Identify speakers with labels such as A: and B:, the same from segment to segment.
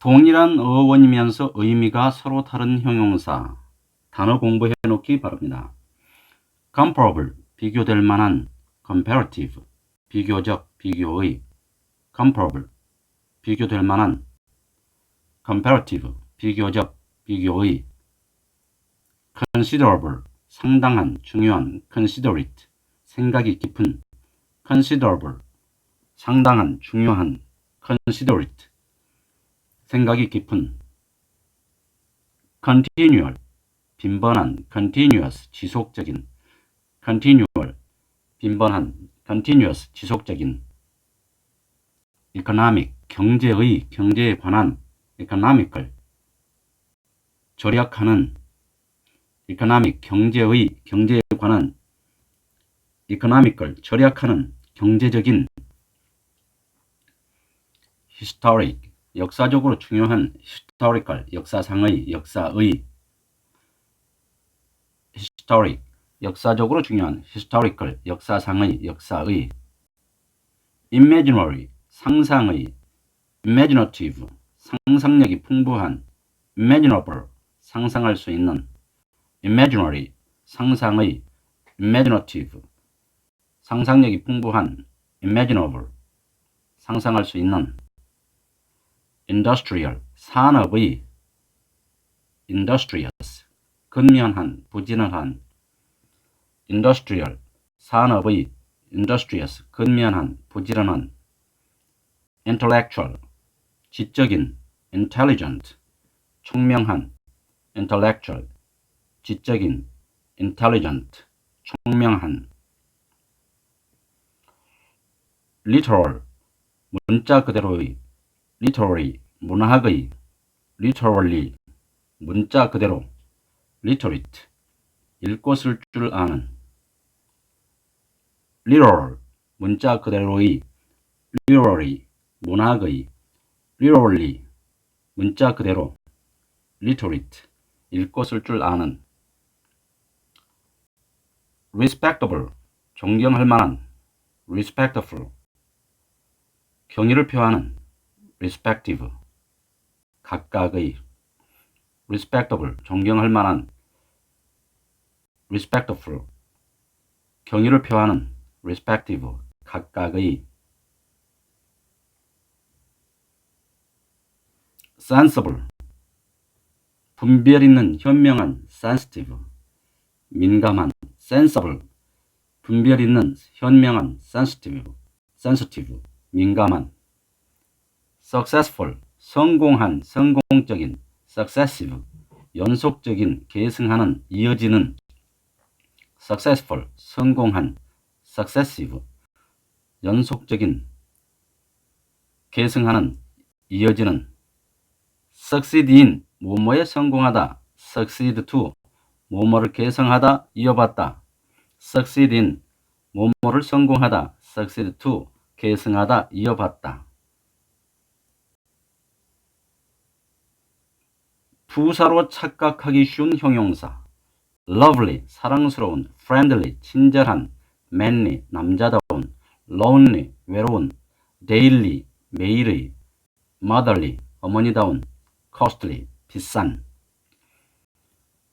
A: 동일한 어원이면서 의미가 서로 다른 형용사. 단어 공부해 놓기 바랍니다. comparable, 비교될 만한, comparative, 비교적, 비교의, comparable, 비교될 만한, comparative, 비교적, 비교의, considerable, 상당한, 중요한, considerate, 생각이 깊은, considerable, 상당한, 중요한, considerate, 생각이 깊은, continual, 빈번한, continuous, 지속적인, continual, 빈번한, continuous, 지속적인, economic, 경제의, 경제에 관한, economical, 절약하는, economic, 경제의, 경제에 관한, economical, 절약하는, 경제적인, historic, 역사적으로 중요한, historical, 역사상의, 역사의, historic, 역사적으로 중요한, historical, 역사상의, 역사의, imaginary, 상상의, imaginative, 상상력이 풍부한, imaginable, 상상할 수 있는, imaginary, 상상의, imaginative, 상상력이 풍부한, imaginable, 상상할 수 있는, industrial, 산업의, industrious, 근면한, 부지런한, industrial, 산업의, industrious, 근면한, 부지런한, intellectual, 지적인, intelligent, 총명한, intellectual, 지적인, intelligent, 총명한, literal, 문자 그대로의, literary, 문학의, literally, 문자 그대로, literate, 읽고 쓸 줄 아는, literal, 문자 그대로의, literary, 문학의, literally, 문자 그대로, literate, 읽고 쓸 줄 아는, respectable, 존경할 만한, respectful, 경의를 표하는, respective, 각각의, respectable, 존경할 만한, respectful, 경의를 표하는, respective, 각각의, sensible, 분별 있는, 현명한, sensitive, 민감한, sensible, 분별 있는, 현명한, sensitive, sensitive, 민감한, successful, 성공한, 성공적인, successive, 연속적인, 계승하는, 이어지는, successful, 성공한, successive, 연속적인, 계승하는, 이어지는, succeed in, 뭐뭐에 성공하다, succeed to, 뭐뭐를 계승하다, 이어받다, succeed in, 뭐뭐를 성공하다, succeed to, 계승하다, 이어받다. 부사로 착각하기 쉬운 형용사. lovely, 사랑스러운, friendly, 친절한, manly, 남자다운, lonely, 외로운, daily, 매일의, motherly, 어머니다운, costly, 비싼.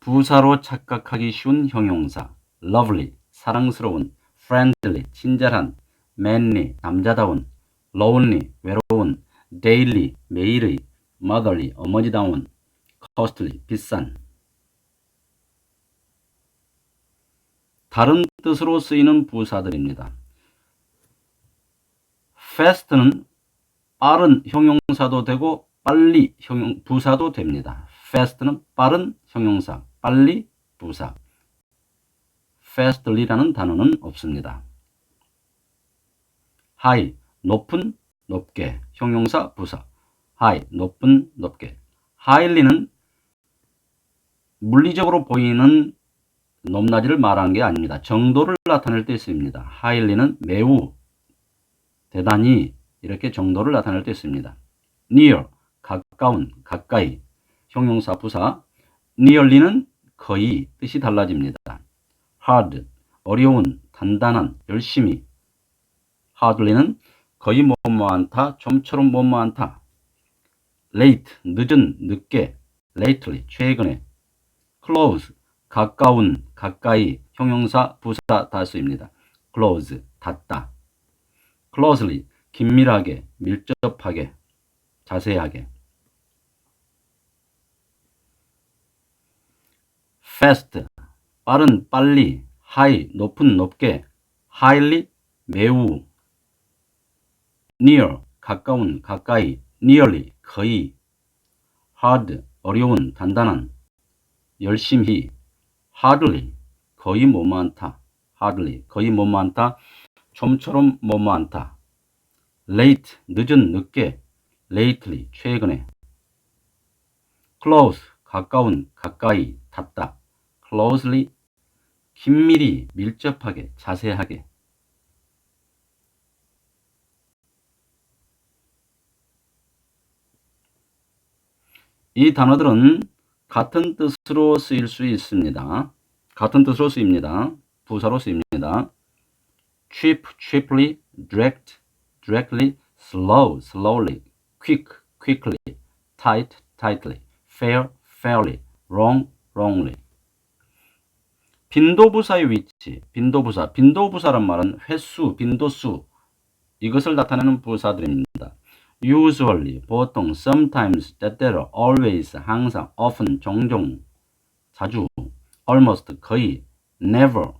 A: 부사로 착각하기 쉬운 형용사. lovely, 사랑스러운, friendly, 친절한, manly, 남자다운, lonely, 외로운, daily, 매일의, motherly, 어머니다운, costly, 비싼. 다른 뜻으로 쓰이는 부사들입니다. fast는 빠른 형용사도 되고 빨리 형용 부사도 됩니다. fast는 빠른 형용사, 빨리 부사. fastly라는 단어는 없습니다. high 높은 높게 형용사 부사. high 높은 높게. highly는 물리적으로 보이는 높낮이를 말하는 게 아닙니다. 정도를 나타낼 때 있습니다. highly는 매우 대단히 이렇게 정도를 나타낼 때 있습니다. near 가까운 가까이 형용사 부사 nearly는 거의 뜻이 달라집니다. hard 어려운 단단한 열심히 hardly는 거의 뭐뭐한다 좀처럼 뭐뭐한다 late, 늦은, 늦게, lately, 최근에, close, 가까운, 가까이, 형용사, 부사 다 쓰입니다. close, 닫다. closely, 긴밀하게, 밀접하게, 자세하게. fast, 빠른, 빨리, high, 높은, 높게, highly, 매우, near, 가까운, 가까이, nearly, 거의, hard, 어려운, 단단한, 열심히, hardly, 거의 뭐뭐한다, hardly, 거의 뭐뭐한다, 좀처럼 뭐뭐한다, late, 늦은, 늦게, lately, 최근에, close, 가까운, 가까이, 닿다, closely, 긴밀히, 밀접하게, 자세하게, 이 단어들은 같은 뜻으로 쓰일 수 있습니다. 같은 뜻으로 쓰입니다. 부사로 쓰입니다. cheap, cheaply, direct, directly, slow, slowly, quick, quickly, tight, tightly, fair, fairly, wrong, wrongly. 빈도부사의 위치, 빈도부사, 빈도부사란 말은 횟수, 빈도수 이것을 나타내는 부사들입니다. Usually, 보통, sometimes, 때때로, always, 항상, often, 종종, 자주, almost, 거의, never,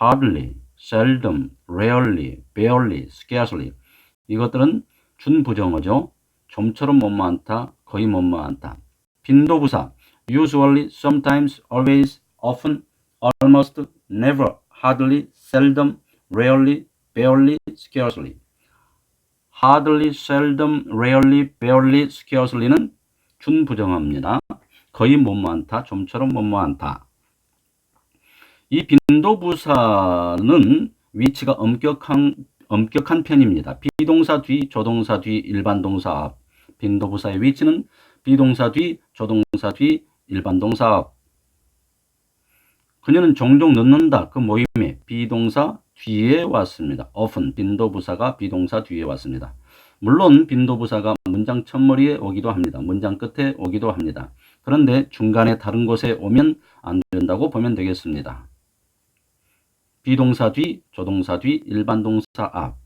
A: hardly, seldom, rarely, barely, scarcely 이것들은 준부정어죠. 좀처럼 뭐뭐한다, 거의 뭐뭐한다. 빈도부사 usually, sometimes, always, often, almost, never, hardly, seldom, rarely, barely, scarcely hardly, seldom, rarely, barely, scarcely는 준부정어입니다. 거의 뭐뭐한다, 좀처럼 뭐뭐한다. 이 빈도부사는 위치가 엄격한 엄격한 편입니다. 비동사 뒤, 조동사 뒤, 일반 동사 앞. 빈도부사의 위치는 비동사 뒤, 조동사 뒤, 일반 동사 앞. 그녀는 종종 늦는다. 그 모임에 비동사 뒤에 왔습니다. often 빈도부사가 비동사 뒤에 왔습니다. 물론 빈도부사가 문장 첫머리에 오기도 합니다. 문장 끝에 오기도 합니다. 그런데 중간에 다른 곳에 오면 안 된다고 보면 되겠습니다. 비동사 뒤, 조동사 뒤, 일반 동사 앞.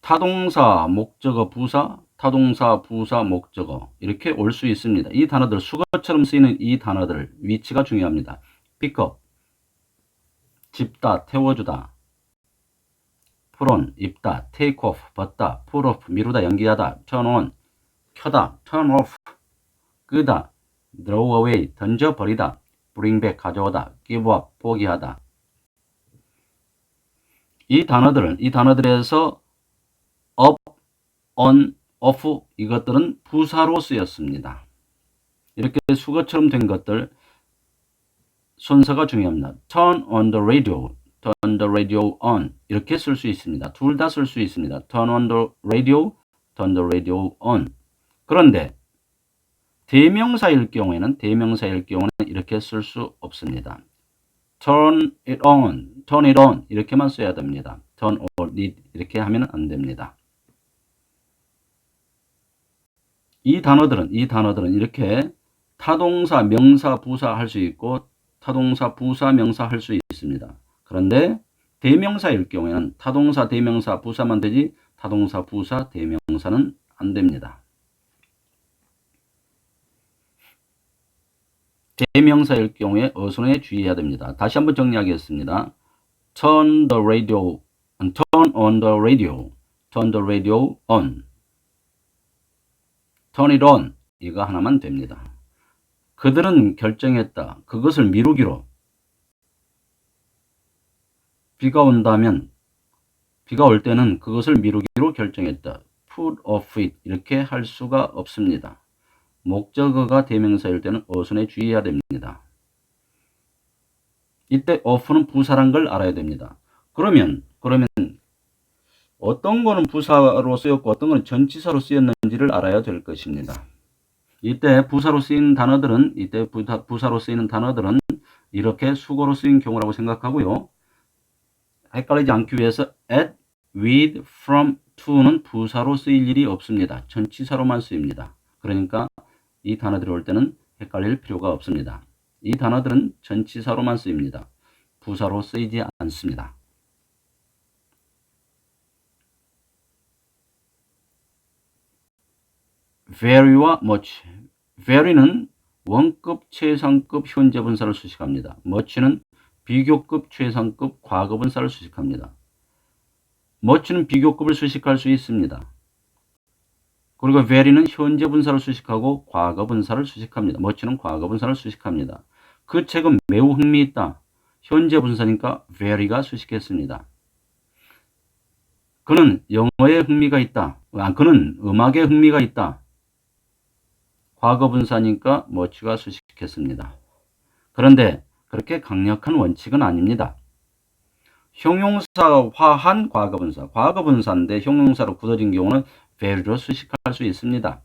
A: 타동사, 목적어, 부사, 타동사, 부사, 목적어 이렇게 올 수 있습니다. 이 단어들 수거처럼 쓰이는 이 단어들 위치가 중요합니다. pick 집다, 태워주다, 풀온, 입다, take off, 벗다, pull off, 미루다, 연기하다, on, 켜다, turn off, 끄다, throw away, 던져버리다, bring back, 가져오다, give up, 포기하다. 이 단어들은, 이 단어들에서 up, on, off 이것들은 부사로 쓰였습니다. 이렇게 수거처럼 된 것들 순서가 중요합니다. turn on the radio, turn the radio on 이렇게 쓸 수 있습니다. 둘 다 쓸 수 있습니다. turn on the radio, turn the radio on. 그런데 대명사일 경우에는 대명사일 경우는 이렇게 쓸 수 없습니다. turn it on, turn it on 이렇게만 써야 됩니다. turn on it 이렇게 하면 안 됩니다. 이 단어들은 이 단어들은 이렇게 타동사, 명사, 부사 할 수 있고 타동사, 부사, 명사 할 수 있습니다. 그런데 대명사일 경우에는 타동사, 대명사, 부사만 되지 타동사, 부사, 대명사는 안 됩니다. 대명사일 경우에 어순에 주의해야 됩니다. 다시 한번 정리하겠습니다. Turn the radio, turn on the radio, turn the radio on. On 이거 하나만 됩니다. 그들은 결정했다. 그것을 미루기로. 비가 온다면 비가 올 때는 그것을 미루기로 결정했다. put off it 이렇게 할 수가 없습니다. 목적어가 대명사일 때는 어순에 주의해야 됩니다. 이때 off는 부사란 걸 알아야 됩니다. 그러면 그러면 어떤 거는 부사로 쓰였고 어떤 거는 전치사로 쓰였는지를 알아야 될 것입니다. 이때 부사로 쓰인 단어들은 이때 부사, 부사 로 쓰이는 단어들은 이렇게 수거로 쓰인 경우라고 생각하고요. 헷갈리지 않기 위해서 at, with, from, to는 부사로 쓰일 일이 없습니다. 전치사로만 쓰입니다. 그러니까 이 단어들이 올 때는 헷갈릴 필요가 없습니다. 이 단어들은 전치사로만 쓰입니다. 부사로 쓰이지 않습니다. Very와 much. very는 원급, 최상급 현재 분사를 수식합니다. much는 비교급, 최상급 과거 분사를 수식합니다. much는 비교급을 수식할 수 있습니다. 그리고 very는 현재 분사를 수식하고 과거 분사를 수식합니다. much는 과거 분사를 수식합니다. 그 책은 매우 흥미있다. 현재 분사니까 very가 수식했습니다. 그는 영어에 흥미가 있다. 아, 그는 음악에 흥미가 있다. 과거 분사니까 much가 수식했습니다. 그런데 그렇게 강력한 원칙은 아닙니다. 형용사화한 과거분사, 과거분사인데 형용사로 굳어진 경우는 very로 수식할 수 있습니다.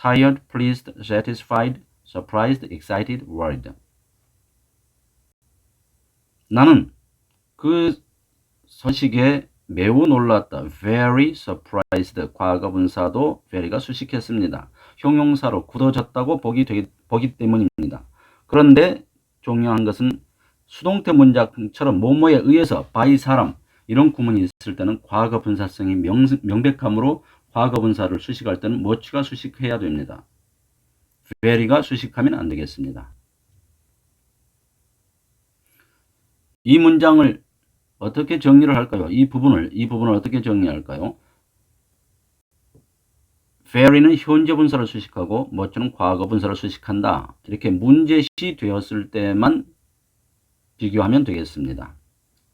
A: tired, pleased, satisfied, surprised, excited, worried. 나는 그 소식에 매우 놀랐다. very surprised 과거분사도 very가 수식했습니다. 형용사로 굳어졌다고 보기, 되기, 보기 때문입니다. 그런데 중요한 것은 수동태 문장처럼 뭐뭐에 의해서 by 사람 이런 구문이 있을 때는 과거 분사성이 명, 명백함으로 과거 분사를 수식할 때는 much가 수식해야 됩니다. very가 수식하면 안 되겠습니다. 이 문장을 어떻게 정리를 할까요? 이 부분을 이 부분을 어떻게 정리할까요? Very는 현재 분사를 수식하고 much는 과거 분사를 수식한다. 이렇게 문제시 되었을 때만 비교하면 되겠습니다.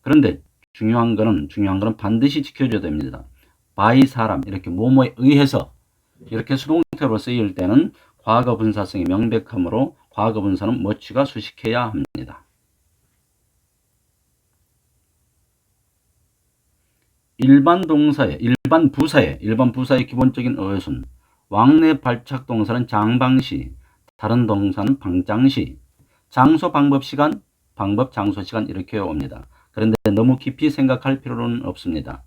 A: 그런데 중요한 거는 중요한 거는 반드시 지켜줘야 됩니다. by 사람 이렇게 뭐뭐에 의해서 이렇게 수동태로 쓰일 때는 과거 분사성이 명백하므로 과거 분사는 much가 수식해야 합니다. 일반 동사의 일반 부사의 일반 부사의 기본적인 어순 왕래 발착 동사는 장방시 다른 동사는 방장시 장소 방법 시간 방법 장소 시간 이렇게 옵니다. 그런데 너무 깊이 생각할 필요는 없습니다.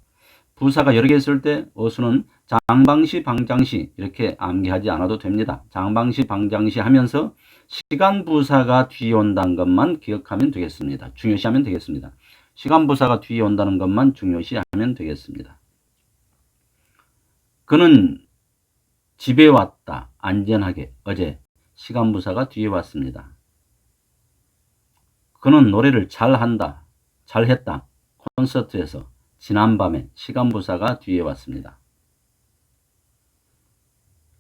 A: 부사가 여러 개 있을 때 어순은 장방시 방장시 이렇게 암기하지 않아도 됩니다. 장방시 방장시 하면서 시간 부사가 뒤에 온다는 것만 기억하면 되겠습니다. 중요시하면 되겠습니다. 시간 부사가 뒤에 온다는 것만 중요시하면 되겠습니다. 그는 집에 왔다. 안전하게. 어제 시간 부사가 뒤에 왔습니다. 그는 노래를 잘한다. 잘했다. 콘서트에서 지난밤에 시간 부사가 뒤에 왔습니다.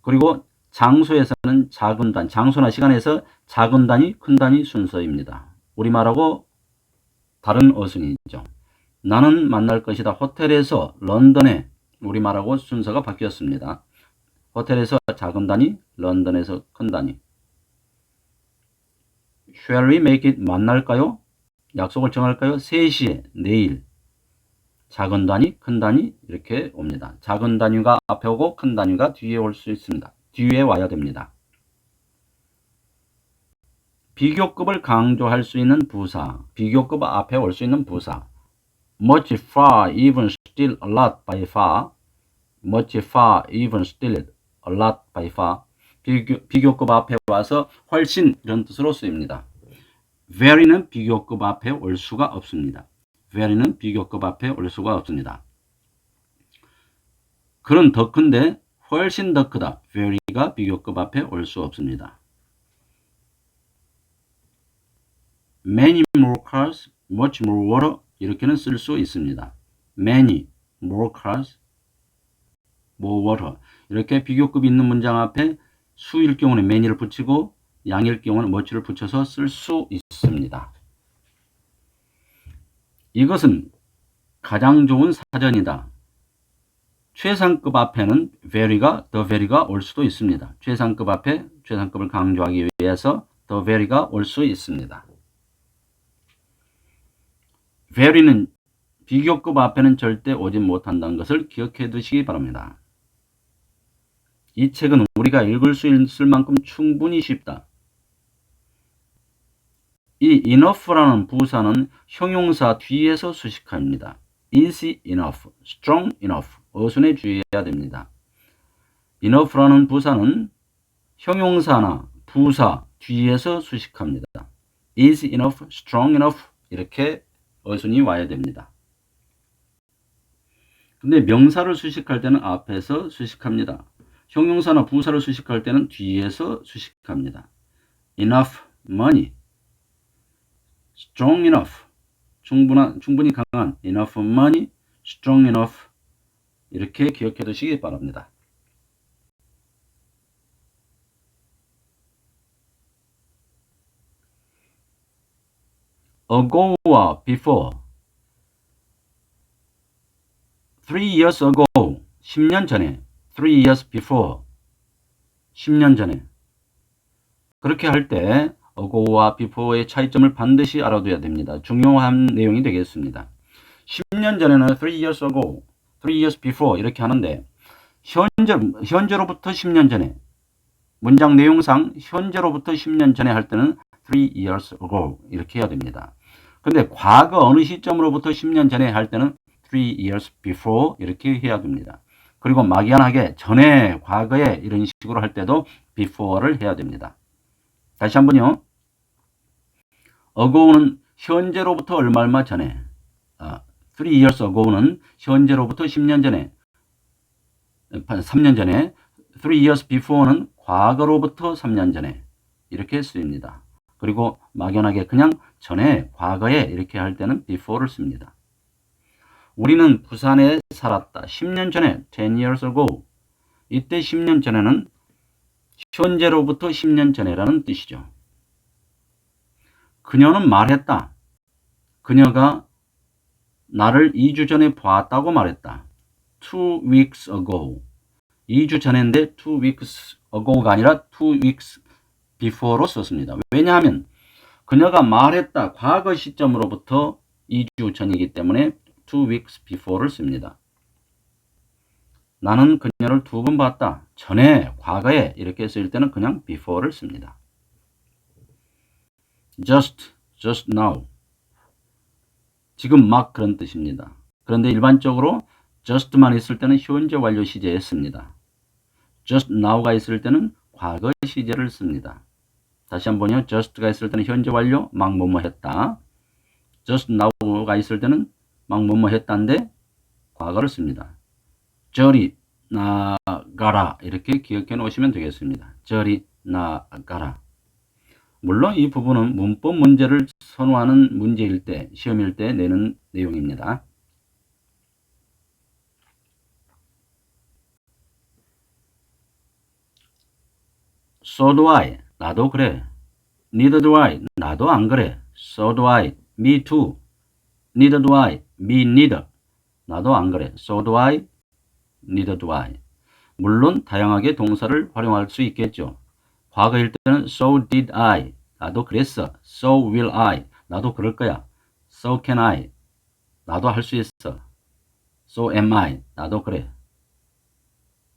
A: 그리고 장소에서는 작은 단, 장소나 시간에서 작은 단위, 큰 단위 순서입니다. 우리말하고 다른 어순이죠. 나는 만날 것이다. 호텔에서 런던에 우리말하고 순서가 바뀌었습니다. 호텔에서 작은 단위, 런던에서 큰 단위. Shall we make it 만날까요? 약속을 정할까요? 3시에 내일. 작은 단위, 큰 단위 이렇게 옵니다. 작은 단위가 앞에 오고 큰 단위가 뒤에 올 수 있습니다. 뒤에 와야 됩니다. 비교급을 강조할 수 있는 부사, 비교급 앞에 올 수 있는 부사. much, far, even, still, a lot, by far. much, far, even, still, a lot, by far. 비교, 비교급 앞에 와서 훨씬 이런 뜻으로 쓰입니다. very는 비교급 앞에 올 수가 없습니다. very는 비교급 앞에 올 수가 없습니다. 그는 더 큰데 훨씬 더 크다. very가 비교급 앞에 올 수 없습니다. Many more cars, much more water 이렇게는 쓸 수 있습니다. many more cars, more water 이렇게 비교급 있는 문장 앞에 수일 경우는 many를 붙이고 양일 경우는 much를 붙여서 쓸 수 있습니다. 이것은 가장 좋은 사전이다. 최상급 앞에는 very가 the very가 올 수도 있습니다. 최상급 앞에 최상급을 강조하기 위해서 the very가 올 수 있습니다. Very는 비교급 앞에는 절대 오지 못한다는 것을 기억해 두시기 바랍니다. 이 책은 우리가 읽을 수 있을 만큼 충분히 쉽다. 이 enough라는 부사는 형용사 뒤에서 수식합니다. is enough, strong enough 어순에 주의해야 됩니다. enough라는 부사는 형용사나 부사 뒤에서 수식합니다. is enough, strong enough 이렇게 어순이 와야 됩니다. 근데 명사를 수식할 때는 앞에서 수식합니다. 형용사나 부사를 수식할 때는 뒤에서 수식합니다. enough money, strong enough, 충분한, 충분히 강한 enough money, strong enough 이렇게 기억해 두시기 바랍니다. Ago와 before three years ago 10년 전에 three years before 10년 전에 그렇게 할 때 ago와 before의 차이점을 반드시 알아둬야 됩니다. 중요한 내용이 되겠습니다. 10년 전에는 three years ago, three years before 이렇게 하는데 현재, 현재로부터 10년 전에 문장 내용상 현재로부터 10년 전에 할 때는 three years ago 이렇게 해야 됩니다. 근데 과거 어느 시점으로부터 10년 전에 할 때는 three years before 이렇게 해야 됩니다. 그리고 막연하게 전에 과거에 이런 식으로 할 때도 before를 해야 됩니다. 다시 한번요. ago는 현재로부터 얼마 얼마 전에 아, three years ago는 현재로부터 10년 전에 3년 전에 three years before는 과거로부터 3년 전에 이렇게 쓰입니다. 그리고 막연하게 그냥 전에 과거에 이렇게 할 때는 before를 씁니다. 우리는 부산에 살았다. 10년 전에 10 years ago. 이때 10년 전에는 현재로부터 10년 전에라는 뜻이죠. 그녀는 말했다. 그녀가 나를 2주 전에 보았다고 말했다. two weeks ago. 2주 전인데 two weeks ago가 아니라 two weeks before로 썼습니다. 왜냐하면 그녀가 말했다. 과거 시점으로부터 2주 전이기 때문에 two weeks before를 씁니다. 나는 그녀를 두 번 봤다. 전에, 과거에 이렇게 쓸 때는 그냥 before를 씁니다. just, just now. 지금 막 그런 뜻입니다. 그런데 일반적으로 just만 있을 때는 현재 완료 시제에 씁니다. just now가 있을 때는 과거 시제를 씁니다. 다시 한번요. just가 있을 때는 현재 완료, 막 뭐뭐 했다. just now가 있을 때는 막 뭐뭐 했다인데 과거를 씁니다. 저리 나가라 이렇게 기억해 놓으시면 되겠습니다. 저리 나가라. 물론 이 부분은 문법 문제를 선호하는 문제일 때, 시험일 때 내는 내용입니다. So do. 나도 그래. Neither do I. 나도 안 그래. So do I. Me too. Neither do I. Me neither. 나도 안 그래. So do I. Neither do I. 물론 다양하게 동사를 활용할 수 있겠죠. 과거일 때는 so did I. 나도 그랬어. So will I. 나도 그럴 거야. So can I. 나도 할 수 있어. So am I. 나도 그래.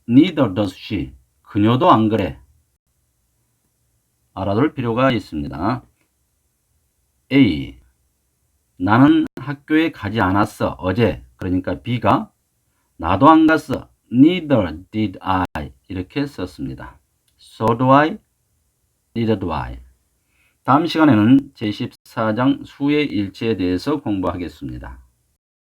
A: Neither does she. 그녀도 안 그래. 알아둘 필요가 있습니다. A. 나는 학교에 가지 않았어. 어제. 그러니까 B가 나도 안 갔어. Neither did I. 이렇게 썼습니다. So do I. Neither do I. 다음 시간에는 제14장 수의 일체에 대해서 공부하겠습니다.